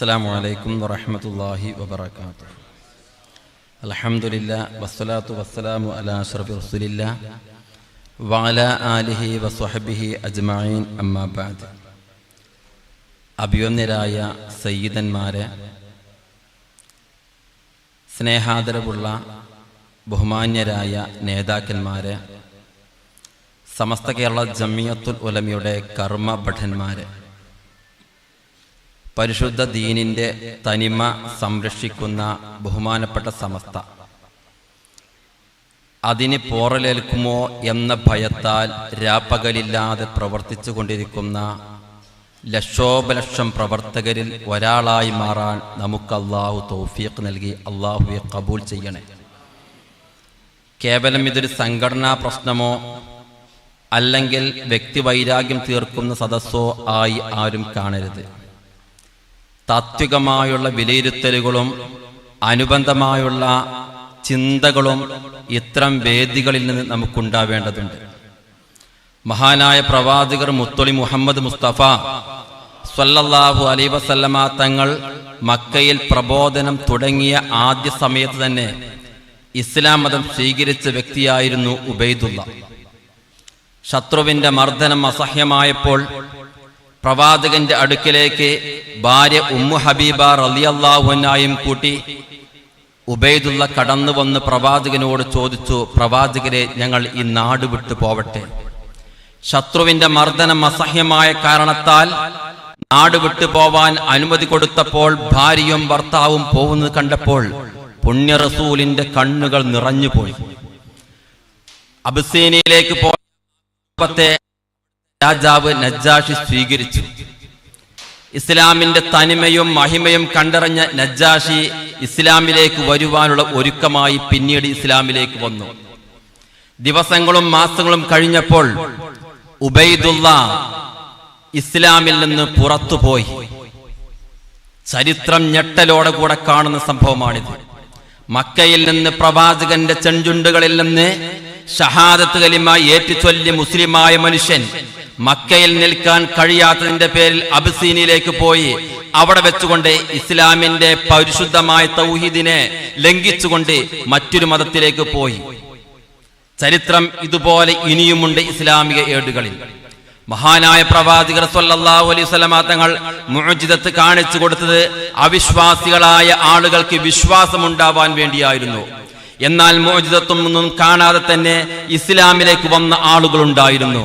السلام عليكم ورحمة الله وبركاته الحمد لله والصلاة والسلام على أشرف رسول الله وعلى آله وصحبه أجمعين أما بعد അഭിയൊന്നരായ സയ്യിദന്മാരെ സ്നേഹാദരവുള്ള ബഹുമാന്യരായ നേതാക്കന്മാരെ സമസ്ത കേരള ജമിയത്തുൽ ഉലമയുടെ കർമ്മ ഭടന്മാരെ പരിശുദ്ധ ദീനിന്റെ തനിമ സംരക്ഷിക്കുന്ന ബഹുമാനപ്പെട്ട സമസ്ത. അതിന് പോറലേൽക്കുമോ എന്ന ഭയത്താൽ രാപ്പകലില്ലാതെ പ്രവർത്തിച്ചു കൊണ്ടിരിക്കുന്ന ലക്ഷോപലക്ഷം പ്രവർത്തകരിൽ ഒരാളായി മാറാൻ നമുക്ക് അള്ളാഹു തൗഫീഖ് നൽകി അള്ളാഹുയെ കബൂൽ ചെയ്യണേ. കേവലം ഇതൊരു സംഘടനാ പ്രശ്നമോ അല്ലെങ്കിൽ വ്യക്തിവൈരാഗ്യം തീർക്കുന്ന സദസ്സോ ആയി ആരും കാണരുത്. താത്വികമായുള്ള വിലയിരുത്തലുകളും അനുബന്ധമായുള്ള ചിന്തകളും ഇത്തരം വേദികളിൽ നിന്ന് നമുക്കുണ്ടാവേണ്ടതുണ്ട്. മഹാനായ പ്രവാചകർ മുത്തൊളി മുഹമ്മദ് മുസ്തഫ സല്ലല്ലാഹു അലൈ വസല്ലമ തങ്ങൾ മക്കയിൽ പ്രബോധനം തുടങ്ങിയ ആദ്യ സമയത്ത് തന്നെ ഇസ്ലാം മതം സ്വീകരിച്ച വ്യക്തിയായിരുന്നു ഉബൈദുള്ള. ശത്രുവിന്റെ മർദ്ദനം അസഹ്യമായപ്പോൾ പ്രവാചകന്റെ അടുക്കിലേക്ക് ഭാര്യ ഉമ്മു ഹബീബ റലിയല്ലാഹുനായും കൂട്ടി ഉബൈദുള്ള കടന്നു വന്ന് പ്രവാചകനോട് ചോദിച്ചു പ്രവാചകരെ ഞങ്ങൾ ഈ നാട് വിട്ടു പോവട്ടെ. ശത്രുവിന്റെ മർദ്ദനം അസഹ്യമായ കാരണത്താൽ നാട് വിട്ടു പോവാൻ അനുമതി കൊടുത്തപ്പോൾ ഭാര്യയും ഭർത്താവും പോകുന്നത് കണ്ടപ്പോൾ പുണ്യ റസൂലിന്റെ കണ്ണുകൾ നിറഞ്ഞുപോയി. അബസീനയിലേക്ക് പോയത്തെ രാജാവ് നജ്ജാഷി സ്വീകരിച്ചു. ഇസ്ലാമിന്റെ തനിമയും മഹിമയും കണ്ടറിഞ്ഞ നജ്ജാഷി ഇസ്ലാമിലേക്ക് വരുവാനുള്ള ഒരുക്കമായി പിന്നീട് ഇസ്ലാമിലേക്ക് വന്നു. ദിവസങ്ങളും മാസങ്ങളും കഴിഞ്ഞപ്പോൾ ഉബൈദുള്ള ഇസ്ലാമിൽ നിന്ന് പുറത്തുപോയി. ചരിത്രം ഞെട്ടലോടെ കൂടെ കാണുന്ന സംഭവമാണിത്. മക്കയിൽ നിന്ന് പ്രവാചകന്റെ ചെഞ്ചുണ്ടുകളിൽ നിന്ന് ഷഹാദത്ത് കലിമ ഏറ്റുചൊല്ലി മുസ്ലിമായ മനുഷ്യൻ മക്കയിൽ നിൽക്കാൻ കഴിയാത്തതിന്റെ പേരിൽ അബസീനിയിലേക്ക് പോയി. അവിടെ വെച്ചുകൊണ്ട് ഇസ്ലാമിന്റെ പരിശുദ്ധമായ തൗഹീദിനെ ലംഘിച്ചുകൊണ്ട് മറ്റൊരു മതത്തിലേക്ക് പോയി. ചരിത്രം ഇതുപോലെ ഇനിയുമുണ്ട് ഇസ്ലാമിക ഏടുകളിൽ. മഹാനായ പ്രവാചകർ സല്ലല്ലാഹു അലൈഹി വസല്ലമ തങ്ങൾ മുഅ്ജിദത്ത് കാണിച്ചു കൊടുത്തത് അവിശ്വാസികളായ ആളുകൾക്ക് വിശ്വാസമുണ്ടാവാൻ വേണ്ടിയായിരുന്നു. എന്നാൽ മോചിതത്വം ഒന്നും കാണാതെ തന്നെ ഇസ്ലാമിലേക്ക് വന്ന ആളുകളുണ്ടായിരുന്നു.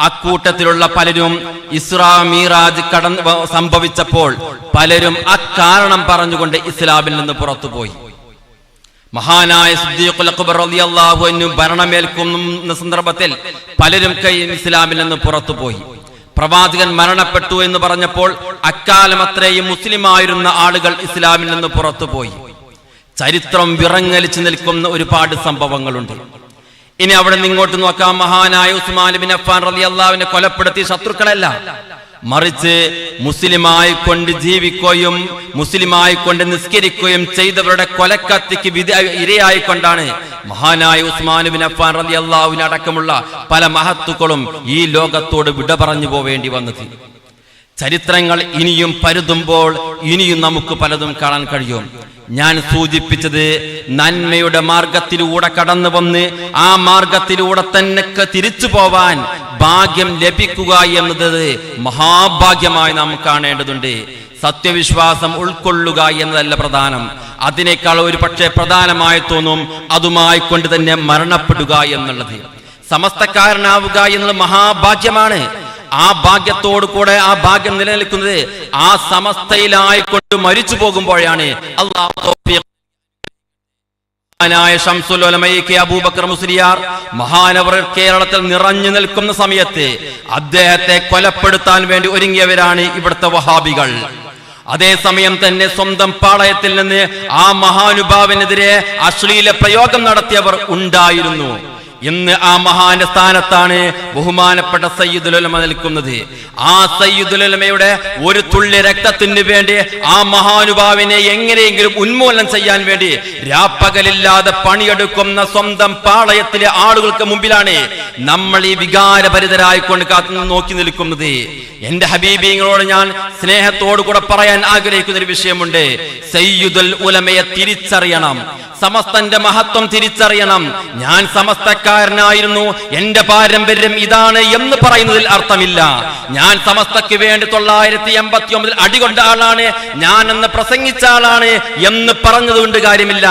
അക്കൂട്ടത്തിലുള്ള പലരും ഇസ്രാ മീറാജ് കടന്ന് സംഭവിച്ചപ്പോൾ പലരും അക്കാരണം പറഞ്ഞുകൊണ്ട് ഇസ്ലാമിൽ നിന്ന് പുറത്തുപോയി മഹാനായ അൻഹു ഭരണമേൽക്കുന്ന സന്ദർഭത്തിൽ പലരും കൈ ഇസ്ലാമിൽ നിന്ന് പുറത്തുപോയി പ്രവാചകൻ മരണപ്പെട്ടു എന്ന് പറഞ്ഞപ്പോൾ അക്കാലം അത്രയും മുസ്ലിമായിരുന്ന ആളുകൾ ഇസ്ലാമിൽ നിന്ന് പുറത്തുപോയി ചരിത്രം വിറങ്ങലിച്ചു നിൽക്കുന്ന ഒരുപാട് സംഭവങ്ങളുണ്ട്. ഇനി അവിടെ നിന്ന് ഇങ്ങോട്ട് നോക്കാം. മഹാനായ ഉസ്മാൻ ബിൻ അഫ്ഫാൻ അള്ളാവിനെ കൊലപ്പെടുത്തിയ ശത്രുക്കളല്ല. മറിച്ച് മുസ്ലിമായി കൊണ്ട് ജീവിക്കുകയും മുസ്ലിമായി കൊണ്ട് നിസ്കരിക്കുകയും ചെയ്തവരുടെ കൊലക്കത്തിക്ക് വിധ ഇരയായിക്കൊണ്ടാണ് മഹാനായ ഉസ്മാൻ ബിൻ അഫ്ഫാൻ റലി അള്ളാഹുവിന് അടക്കമുള്ള പല മഹത്തുക്കളും ഈ ലോകത്തോട് വിട പറഞ്ഞു പോവേണ്ടി വന്നത്. ചരിത്രങ്ങൾ ഇനിയും പരുതുമ്പോൾ ഇനിയും നമുക്ക് പലതും കാണാൻ കഴിയും. ഞാൻ സൂചിപ്പിച്ചത് നന്മയുടെ മാർഗത്തിലൂടെ കടന്നു വന്ന് ആ മാർഗത്തിലൂടെ തന്നെ തിരിച്ചു പോവാൻ ഭാഗ്യം ലഭിക്കുക എന്നത് മഹാഭാഗ്യമായി നാം കാണേണ്ടതുണ്ട്. സത്യവിശ്വാസം ഉൾക്കൊള്ളുക എന്നതല്ല പ്രധാനം. അതിനേക്കാൾ ഒരു പക്ഷേ പ്രധാനമായി തോന്നും അതുമായി കൊണ്ട് തന്നെ മരണപ്പെടുക എന്നുള്ളത്. സമസ്തക്കാരനാവുക എന്നത് മഹാഭാഗ്യമാണ്. ആ ഭാഗ്യത്തോടു കൂടെ ആ ഭാഗ്യം നിലനിൽക്കുന്നത് ആ സമസ്തയിലായിക്കൊണ്ട് മരിച്ചു പോകുമ്പോഴാണ്. അബൂബക്കർ മുസ്ലിയാർ മഹാനവർ കേരളത്തിൽ നിറഞ്ഞു നിൽക്കുന്ന സമയത്ത് അദ്ദേഹത്തെ കൊലപ്പെടുത്താൻ വേണ്ടി ഒരുങ്ങിയവരാണ് ഇവിടുത്തെ വഹാബികൾ. അതേസമയം തന്നെ സ്വന്തം പാളയത്തിൽ നിന്ന് ആ മഹാനുഭാവനെതിരെ അശ്ലീല പ്രയോഗം നടത്തിയവർ ഉണ്ടായിരുന്നു. ഇന്ന് ആ മഹാന്റെ സ്ഥാനത്താണ് ബഹുമാനപ്പെട്ട സയ്യിദുലമ നിൽക്കുന്നത്. ആ സയ്യിദുലമയുടെ ഒരു തുള്ളി രക്തത്തിന് വേണ്ടി ആ മഹാനുഭാവിനെ എങ്ങനെയെങ്കിലും ഉന്മൂലനം ചെയ്യാൻ വേണ്ടി രാപ്പകലില്ലാതെ പണിയെടുക്കുന്ന സ്വന്തം പാളയത്തിലെ ആളുകൾക്ക് മുമ്പിലാണ് നമ്മൾ ഈ വികാരഭരിതരായിക്കൊണ്ട് കാത്തു നോക്കി നിൽക്കുന്നത്. എന്റെ ഹബീബിങ്ങളോട് ഞാൻ സ്നേഹത്തോടു കൂടെ പറയാൻ ആഗ്രഹിക്കുന്ന ഒരു വിഷയമുണ്ട്. സയ്യിദുൽ ഉലമയെ തിരിച്ചറിയണം. സമസ്തന്റെ മഹത്വം തിരിച്ചറിയണം. ഞാൻ സമസ്തക്കാരനായിരുന്നു. എന്റെ പാരമ്പര്യം ഇതാണ് എന്ന് പറയുന്നതിൽ അർത്ഥമില്ല. ഞാൻ സമസ്തക്ക് വേണ്ടി തൊള്ളായിരത്തി എൺപത്തി ഒമ്പതിൽ അടികൊണ്ട ആളാണ്. ഞാൻ എന്ന് പ്രസംഗിച്ച ആളാണ് എന്ന് പറഞ്ഞതുകൊണ്ട് കാര്യമില്ല.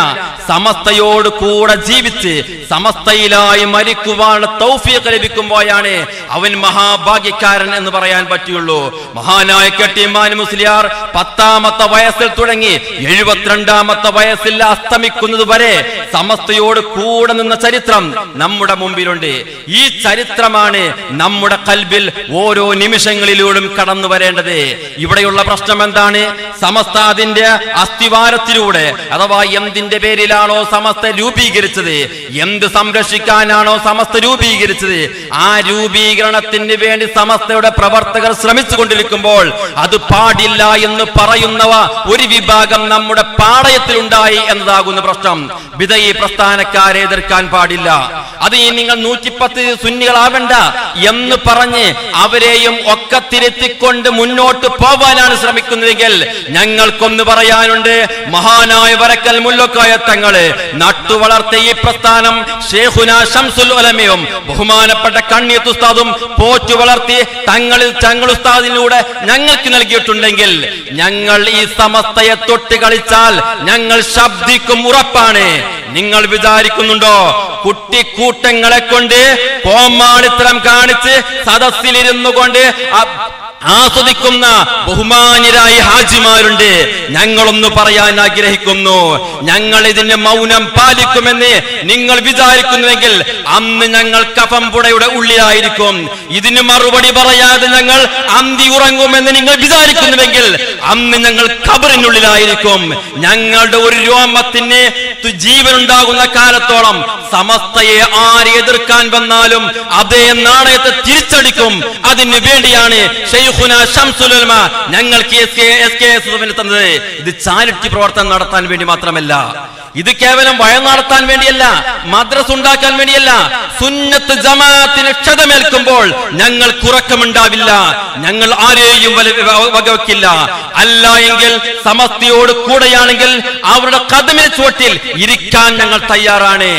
സമസ്തയോട് കൂടെ ജീവിച്ച് സമസ്തയിലായി മരിക്കുവാൻ തൗഫീഖ് ലഭിക്കുമ്പോഴാണ് അവൻ മഹാഭാഗ്യക്കാരൻ എന്ന് പറയാൻ പറ്റുള്ളൂ. മഹാനായ കെട്ടിമാൻ മുസ്ലിയാർ പത്താമത്തെ വയസ്സിൽ തുടങ്ങി എഴുപത്തിരണ്ടാമത്തെ വയസ്സിൽ അസ്തമിക്കുന്നത് വരെ സമസ്തയോട് കൂടെ നിന്ന ചരിത്രം നമ്മുടെ മുമ്പിലുണ്ട്. ഈ ചരിത്രമാണ് നമ്മുടെ കൽബിൽ ഓരോ നിമിഷങ്ങളിലൂടും കടന്നു വരേണ്ടത്. ഇവിടെയുള്ള പ്രശ്നം എന്താണ്? സമസ്ത അതിന്റെ അസ്ഥിവാരത്തിലൂടെ അഥവാ എന്തിന്റെ പേരിലാണോ സമസ്ത രൂപീകരിച്ചത്? എന്ത് സംരക്ഷിക്കാനാണോ സമസ്ത രൂപീകരിച്ചത്? ആ രൂപീകരണത്തിന് വേണ്ടി സമസ്തയുടെ പ്രവർത്തകർ ശ്രമിച്ചു കൊണ്ടിരിക്കുമ്പോൾ അത് പാടില്ല എന്ന് പറയുന്നവ ഒരു വിഭാഗം നമ്മുടെ പാളയത്തിലുണ്ടായി എന്നതാകുന്ന പ്രശ്നം. വിധയി പ്രസ്ഥാനക്കാരെ എതിർക്കാൻ പാടില്ല. അത് ഈ നിങ്ങൾ നൂറ്റിപ്പത്ത് സുന്നികളാവണ്ട എന്ന് പറഞ്ഞ് അവരെയും ഒക്കെ തിരുത്തിക്കൊണ്ട് മുന്നോട്ട് പോവാനാണ് ശ്രമിക്കുന്നതെങ്കിൽ ഞങ്ങൾക്കൊന്ന് പറയാനുണ്ട് മഹാനായ വരക്കൽ മുല്ലക്കായ തങ്ങൾ നട്ടുവളർത്ത ഈ പ്രസ്ഥാനം ഷേഖുന ഷംസുൽ ഒലമയും ബഹുമാനപ്പെട്ട കണ്ണിയത്ത് ഉസ്താദും പോറ്റു വളർത്തി തങ്ങളിൽ തങ്ങൾ ഉസ്താദിലൂടെ ഞങ്ങൾക്ക് നൽകിയിട്ടുണ്ടെങ്കിൽ ഞങ്ങൾ ഈ സമസ്തയെ തൊട്ട് കളിച്ചാൽ ഞങ്ങൾ ശബ്ദിക്കും ഉറപ്പാണ്. നിങ്ങൾ വിചാരിക്കുന്നുണ്ടോ? കുട്ടിക്കൂട്ടങ്ങളെ കൊണ്ട് കോമാളിത്തരം കാണിച്ച് സദസ്സിലിരുന്നു കൊണ്ട് ആസ്വദിക്കുന്ന ബഹുമാനരായ ഹാജിമാരുണ്ട്. ഞങ്ങളൊന്ന് പറയാൻ ആഗ്രഹിക്കുന്നു. ഞങ്ങൾ ഇതിന് മൗനം പാലിക്കുമെന്ന് നിങ്ങൾ വിചാരിക്കുന്നുവെങ്കിൽ അന്ന് ഞങ്ങൾ കഫംപുടയുടെ ഉള്ളിലായിരിക്കും. ഇതിന് മറുപടി പറയാതെ ഞങ്ങൾ അന്തി ഉറങ്ങുമെന്ന് നിങ്ങൾ വിചാരിക്കുന്നുവെങ്കിൽ അന്ന് ഞങ്ങൾ കബറിനുള്ളിലായിരിക്കും ഞങ്ങളുടെ ഒരു രോമത്തിന് ജീവൻ ഉണ്ടാകുന്ന കാലത്തോളം സമസ്തയെ ആരെ എതിർക്കാൻ വന്നാലും അതേ നാണയത്തെ തിരിച്ചടിക്കും. അതിന് വേണ്ടിയാണ് ഉലമ ഞങ്ങൾക്ക് തന്നത് ഇത് ചാരിറ്റി പ്രവർത്തനം നടത്താൻ വേണ്ടി മാത്രമല്ല. ഇത് കേവലം വയം നടത്താൻ വേണ്ടിയല്ല മദ്രസ് ഉണ്ടാക്കാൻ വേണ്ടിയല്ല. സുന്നത്ത് ജമാഅത്തിന് ക്ഷതമേൽക്കുമ്പോൾ ഞങ്ങൾ കുറക്കമുണ്ടാവില്ല ഞങ്ങൾ ആരെയും വകവെക്കില്ല. അല്ല എങ്കിൽ സമസ്തയോട് കൂടെയാണെങ്കിൽ അവരുടെ കഥമിന് ചുവട്ടിൽ ഇരിക്കാൻ ഞങ്ങൾ തയ്യാറാണ്.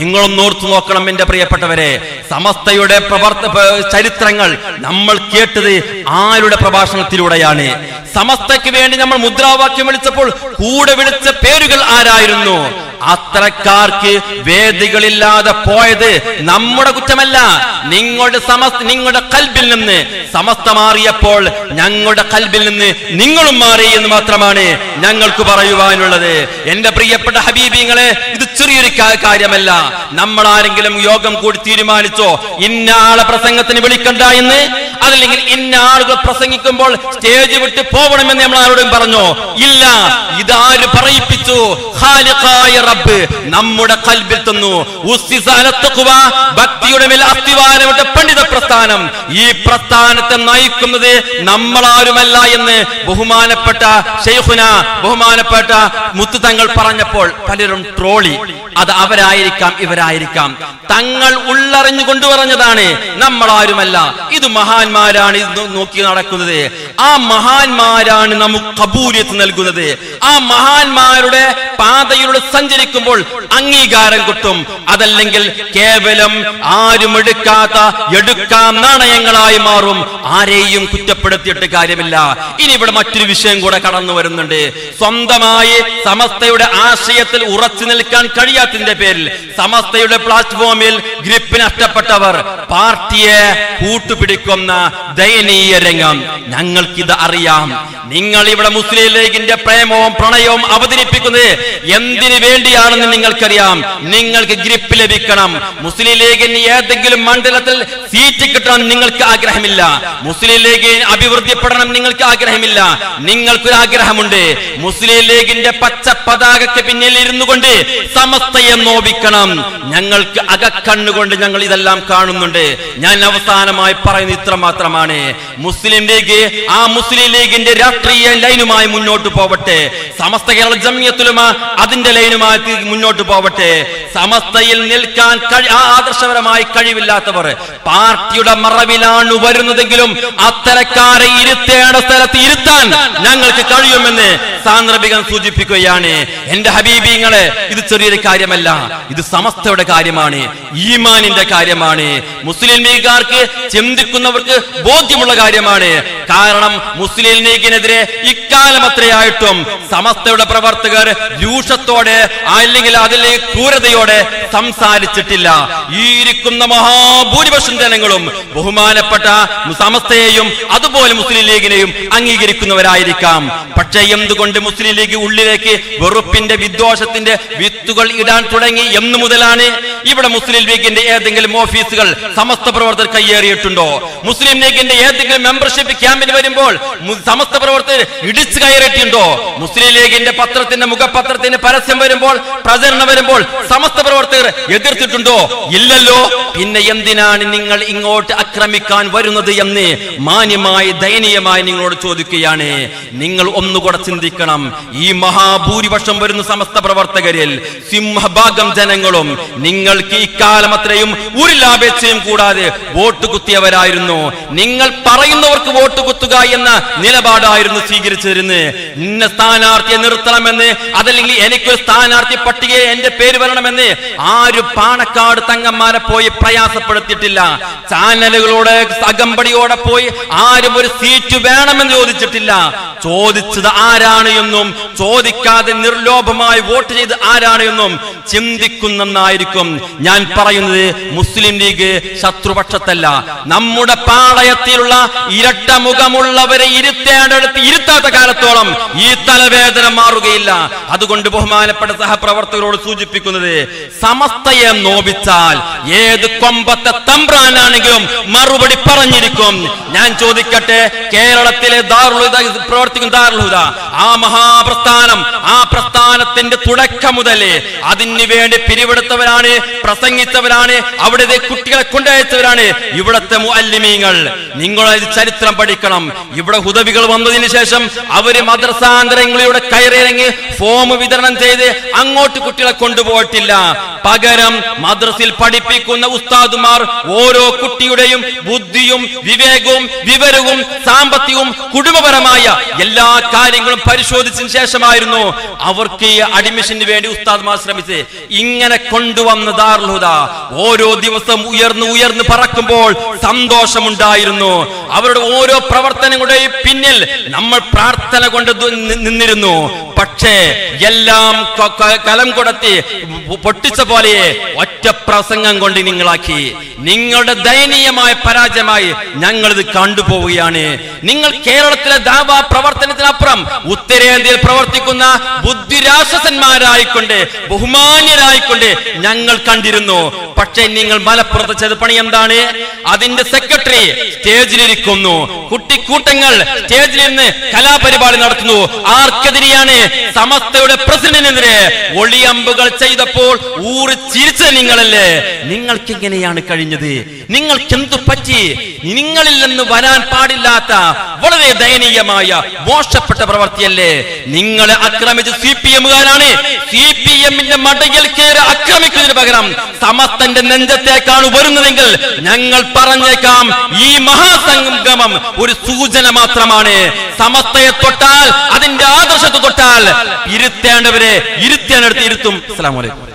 നിങ്ങളൊന്ന് ഓർത്തു നോക്കണം എന്റെ പ്രിയപ്പെട്ടവരെ. സമസ്തയുടെ പ്രവർത്ത ചരിത്രങ്ങൾ നമ്മൾ കേട്ടത് ആരുടെ പ്രഭാഷണത്തിലൂടെയാണ്. സമസ്തയ്ക്ക് വേണ്ടി നമ്മൾ മുദ്രാവാക്യം വിളിച്ചപ്പോൾ കൂടെ വിളിച്ച പേരുകൾ ആരായിരുന്നു? അത്രക്കാർക്ക് വേദികളില്ലാതെ പോയത് നമ്മുടെ കുറ്റമല്ല. നിങ്ങളുടെ സമസ് നിങ്ങളുടെ കൽബിൽ നിന്ന് സമസ്ത മാറിയപ്പോൾ ഞങ്ങളുടെ കൽബിൽ നിന്ന് നിങ്ങളും മാറി എന്ന് മാത്രമാണ് ഞങ്ങൾക്ക് പറയുവാനുള്ളത്. എന്റെ പ്രിയപ്പെട്ട ഹബീബിങ്ങളെ ഇത് ചെറിയൊരു കാര്യമല്ല. നമ്മൾ ആരെങ്കിലും യോഗം കൂടി തീരുമാനിച്ചോ ഇന്ന ആളെ പ്രസംഗത്തിന് വിളിക്കണ്ട എന്ന്? അതല്ലെങ്കിൽ ഇന്ന ആളുകൾ പ്രസംഗിക്കുമ്പോൾ സ്റ്റേജ് വിട്ട് പോകണമെന്ന് നമ്മൾ ആരോടും പറഞ്ഞോ? ഇല്ല. ഇതാര് പറയിപ്പിച്ചു? റബ്ബ് നമ്മുടെ കൽബിൽ തന്നു. ഭക്തിയുടെ മേൽ അസ്ഥിവാരമിട്ട പണ്ഡിത പ്രസ്ഥാനം. ഈ പ്രസ്ഥാനത്തെ നയിക്കുന്നത് നമ്മളാരുമല്ല എന്ന് ബഹുമാനപ്പെട്ട ഷെയ്ഖുന ബഹുമാനപ്പെട്ട മുത്തു തങ്ങൾ പറഞ്ഞപ്പോൾ പലരും ട്രോളി അത് അവരായിരിക്കാം ഇവരായിരിക്കാം. തങ്ങൾ ഉള്ളറിഞ്ഞു കൊണ്ടുപറഞ്ഞതാണ് നമ്മളാരുമല്ല. ഇത് മഹാന്മാരാണ് ഇത് നോക്കി നടക്കുന്നത്. ആ മഹാന്മാരാണ് നമുക്ക് കബൂലിയത്ത് നൽകുന്നത്. ആ മഹാന്മാരുടെ പാതയിലൂടെ സഞ്ചരിക്കുമ്പോൾ അംഗീകാരം കിട്ടും. അതല്ലെങ്കിൽ കേവലം ആരും എടുക്കാത്ത എടുക്കാം നാണയങ്ങളായി മാറും. ആരെയും കുറ്റപ്പെടുത്തിയിട്ട് കാര്യമില്ല. ഇനി ഇവിടെ മറ്റൊരു വിഷയം കൂടെ കടന്നു വരുന്നുണ്ട്. സ്വന്തമായി സമസ്തയുടെ ആശയത്തിൽ ഉറച്ചു നിൽക്കാൻ കഴിയാത്തതിന്റെ പേരിൽ സമസ്തയുടെ പ്ലാറ്റ്ഫോമിൽ ഗ്രിപ്പ് നഷ്ടപ്പെട്ടവർ പാർട്ടിയെ കൂട്ടുപിടിക്കുന്ന ദയനീയ രംഗം. ഞങ്ങൾക്കിത് അറിയാം. നിങ്ങൾ ഇവിടെ മുസ്ലിം ലീഗിന്റെ പ്രേമവും പ്രണയവും അവതരിപ്പിക്കുന്നത് എന്തിനു വേണ്ടിയാണെന്ന് നിങ്ങൾക്കറിയാം. നിങ്ങൾക്ക് ഗ്രിപ്പ് ലഭിക്കണം. മുസ്ലിം ലീഗിന് ഏതെങ്കിലും മണ്ഡലത്തിൽ സീറ്റ് കിട്ടണം നിങ്ങൾക്ക് ആഗ്രഹമില്ല. മുസ്ലിം ലീഗ് അഭിവൃദ്ധിപ്പെടണം നിങ്ങൾക്ക് ആഗ്രഹമില്ല. നിങ്ങൾക്കൊരു ആഗ്രഹമുണ്ട് മുസ്ലിം ലീഗിന്റെ പച്ച പതാകയ്ക്ക് പിന്നിൽ ഇരുന്നു കൊണ്ട് സമസ്തയെ നോവിക്കണം. ഞങ്ങൾക്ക് അകക്കണ്ണുകൊണ്ട് ഞങ്ങൾ ഇതെല്ലാം കാണുന്നുണ്ട്. ഞാൻ അവസാനമായി പറയുന്നത് ഇത്ര മാത്രമാണ്. മുസ്ലിം ലീഗ് ആ മുസ്ലിം ലീഗിന്റെ രാഷ്ട്രീയ ലൈനുമായി മുന്നോട്ട് പോവട്ടെ. സമസ്ത കേരള ജമ്യത്തിലും അതിന്റെ ലൈനുമായി മുന്നോട്ട് പോവട്ടെ. സമസ്തയിൽ നിൽക്കാൻ ആദർശപരമായി കഴിവില്ലാത്തവർ പാർട്ടിയുടെ മറവിലാണ് വരുന്നതെങ്കിലും അത്തരക്കാരെ ഇരുത്തേണ്ട സ്ഥലത്ത് ഇരുത്താൻ ഞങ്ങൾക്ക് കഴിയുമെന്ന് സാന്ദർഭികം സൂചിപ്പിക്കുകയാണ്. എന്റെ ഹബീബിങ്ങളെ ഇത് ചെറിയൊരു കാര്യമല്ല. ഇത് സമസ്തയുടെ കാര്യമാണ് ഈമാനിന്റെ കാര്യമാണ്. മുസ്ലിം ലീഗുകാർക്ക് ചിന്തിക്കുന്നവർക്ക് ബോധ്യമുള്ള കാര്യമാണ്. കാരണം മുസ്ലിം ലീഗിനെതിരെ ഇക്കാലം അത്രയായിട്ടും സമസ്തയുടെ പ്രവർത്തകർ രൂക്ഷത്തോടെ അല്ലെങ്കിൽ അതിലെ ക്രൂരതയോടെ സംസാരിച്ചിട്ടില്ല. ഈ ഇരിക്കുന്ന മഹാഭൂരിപക്ഷം ജനങ്ങളും ബഹുമാനപ്പെട്ട സമസ്തയെയും അതുപോലെ മുസ്ലിം ലീഗിനെയും അംഗീകരിക്കുന്നവരായിരിക്കാം. പക്ഷേ എന്തുകൊണ്ട് മുസ്ലിം ലീഗ് ഉള്ളിലേക്ക് വെറുപ്പിന്റെ വിദ്വേഷത്തിന്റെ വിത്തുകൾ ഇടാൻ തുടങ്ങി എന്ന് മുതലാണ് ഇവിടെ മുസ്ലിം ലീഗിന്റെ ഏതെങ്കിലും ഓഫീസുകൾ സമസ്ത പ്രവർത്തകർ കയ്യേറിയിട്ടുണ്ടോ? മുസ്ലിം ലീഗിന്റെ ഏതെങ്കിലും മെമ്പർഷിപ്പ് ക്യാമ്പിന് വരുമ്പോൾ സമസ്ത പ്രവർത്തകർ ഇടിച്ചു കയറിയിട്ടുണ്ടോ? മുസ്ലിം ലീഗിന്റെ പത്രത്തിന്റെ മുഖപത്രത്തിന്റെ പരസ്യം വരുമ്പോൾ പ്രചരണം വരുമ്പോൾ സമസ്ത പ്രവർത്തകർ എതിർത്തിട്ടുണ്ടോ? ഇല്ലല്ലോ. പിന്നെ എന്തിനാണ് നിങ്ങൾ ഇങ്ങോട്ട് ആക്രമിക്കാൻ വരുന്നത് എന്ന് മാന്യമായി ദയനീയമായി നിങ്ങളോട് ചോദിക്കുകയാണ്. നിങ്ങൾ ഒന്നുകൂടെ ചിന്തിക്കണം. ഈ മഹാഭൂരിപക്ഷം വരുന്ന സമസ്ത പ്രവർത്തകരിൽ സിംഹഭാഗം ജനങ്ങളും നിങ്ങൾക്ക് ഇക്കാലം അത്രയും ഒരു ലാഭേച്ഛയും കൂടാതെ വോട്ട് കുത്തിയവരായിരുന്നു. നിങ്ങൾ പറയുന്നവർക്ക് വോട്ട് കുത്തുക എന്ന നിലപാടായിരുന്നു സ്വീകരിച്ചിരുന്നത്. ഇന്ന സ്ഥാനാർത്ഥിയെ നിർത്തണമെന്ന് അതല്ലെങ്കിൽ എനിക്കൊരു സ്ഥാനാർത്ഥി പട്ടികയെ എന്റെ പേര് വരണമെന്ന് ആരും പാണക്കാട് തങ്ങന്മാരെ പോയി പ്രയാസപ്പെടുത്തിയിട്ടില്ല. ചാനലുകളോട് അകമ്പടിയോടെ പോയി ആരും ഒരു സീറ്റ് വേണമെന്ന് ചോദിച്ചിട്ടില്ല. ചോദിച്ചത് ആരാണ് എന്നും ചോദിക്കാതെ നിർലോഭമായി വോട്ട് ചെയ്ത് ആരാണ് എന്നും ചിന്തിക്കുന്നെന്നായിരിക്കും. ഞാൻ പറയുന്നത് മുസ്ലിം ലീഗ് ശത്രുപക്ഷത്തല്ല. നമ്മുടെ പാളയത്തിലുള്ള ഇരട്ട മുഖമുള്ളവരെ ഇരുത്തേണ്ടടുത്ത് ഇരുത്താത്ത കാലത്തോളം ഈ തലവേദന മാറുകയില്ല. അതുകൊണ്ട് ബഹുമാനപ്പെട്ട സഹപ്രവർത്തകരോട് സൂചിപ്പിക്കുന്നത് സമസ്തയെ നോപിച്ചാൽ ഏത് കൊമ്പത്തെ തമ്പ്രാനാണെങ്കിലും മറുപടി പറഞ്ഞിരിക്കും. ഞാൻ ചോദിക്കട്ടെ കേരളത്തിലെ ദാറുൽഹുദ പ്രവർത്തിക്കുന്ന ദാറുൽഹുദ ആ മഹാപ്രസ്ഥാനം ആ പ്രസ്ഥാനത്തിന്റെ തുടക്കം മുതലേ അതിന് വേണ്ടി പിരിവെടുത്തവരാണ് പ്രസംഗിച്ചവരാണ് അവിടുത്തെ കുട്ടികളെ കൊണ്ടയച്ചവരാണ്. ഇവിടത്തെ മുഅല്ലിമീങ്ങൾ നിങ്ങൾ ചരിത്രം പഠിക്കണം. ഇവിടെ ഹുദവികൾ വന്നതിന് ശേഷം അവർ മദ്രസാന്തരങ്ങളിലൂടെ കയറിയിറങ്ങി ഫോം വിതരണം ചെയ്ത് അങ്ങോട്ട് കുട്ടികളെ കൊണ്ടുപോയിട്ടില്ല. പകരം മദ്രസിൽ പഠിപ്പിക്കുന്ന ഉസ്താദുമാർ ഓരോ കുട്ടിയുടെയും ബുദ്ധിയും വിവേകവും വിവരവും സാമ്പത്തികവും കുടുംബപരമായ എല്ലാ കാര്യങ്ങളും പരിശോധിച്ചതിന് ശേഷമായിരുന്നു അവർക്ക് ഈ അഡ്മിഷന് വേണ്ടി ഉസ്താദ്മാർ ശ്രമിച്ച് ഇങ്ങനെ കൊണ്ടുവന്ന് ദാർലുദ ഓരോ ദിവസം ഉയർന്നു ഉയർന്നു പറക്കുമ്പോൾ സന്തോഷമുണ്ടായിരുന്നു. അവരുടെ ഓരോ പ്രവർത്തനങ്ങളുടെയും പിന്നിൽ നമ്മൾ പ്രാർത്ഥന കൊണ്ട് നിന്നിരുന്നു. പക്ഷേ എല്ലാം കലം കൊടുത്തി പൊട്ടിച്ച പോലെ ഒറ്റ പ്രസംഗം കൊണ്ട് നിങ്ങളാക്കി. നിങ്ങളുടെ ദയനീയമായ പരാജയമായി ഞങ്ങളിത് കണ്ടുപോവുകയാണ്. നിങ്ങൾ കേരളത്തിലെ ദാവാ പ്രവർത്തനത്തിനപ്പുറം ഉത്തരേന്ത്യയിൽ പ്രവർത്തിക്കുന്ന ബുദ്ധിരാക്ഷസന്മാരായിക്കൊണ്ട് ബഹുമാന്യരായിക്കൊണ്ട് ഞങ്ങൾ കണ്ടിരുന്നു. പക്ഷേ നിങ്ങൾ മലപ്പുറത്ത് ചെയ്ത പണി എന്താണ്? അതിന്റെ സെക്രട്ടറി സ്റ്റേജിലിരിക്കുന്നു. കുട്ടിക്കൂട്ടങ്ങൾ സ്റ്റേജിൽ നിന്ന് കലാപരിപാടി നടത്തുന്നു. ആർക്കെതിരെയാണ് സമസ്തയുടെ പ്രസിഡന്റിനെതിരെ ഒളിയമ്പുകൾ ചെയ്തപ്പോൾ ഊറി ചിരിച്ച നിങ്ങളല്ലേ? നിങ്ങൾക്ക് എങ്ങനെയാണ് കഴിഞ്ഞത്? നിങ്ങൾക്ക് എന്തു പറ്റി? നിങ്ങളിൽ നിന്ന് വരാൻ പാടില്ലാത്ത വളരെ ദയനീയമായ മോശപ്പെട്ട പ്രവർത്തിയല്ലേ നിങ്ങളെ ആക്രമിച്ച് സി പി എമ്മുകാരാണ്. സി പി എമ്മിന്റെ മടയിൽ കയറി ആക്രമിക്കുന്നതിന് പകരം സമസ്തന്റെ നെഞ്ചത്തേക്കാണ് വരുന്നതെങ്കിൽ ഞങ്ങൾ പറഞ്ഞേക്കാം ഈ മഹാസംഗമം ഒരു സൂചന മാത്രമാണ്. സമസ്തയെ തൊട്ടാൽ അതിന്റെ ആദർശത്തെ തൊട്ടാൽ ഇരുത്തേണ്ടവരെ ഇരുത്തേണ്ടടുത്ത് ഇരുത്തും. അസ്സലാമു അലൈക്കും.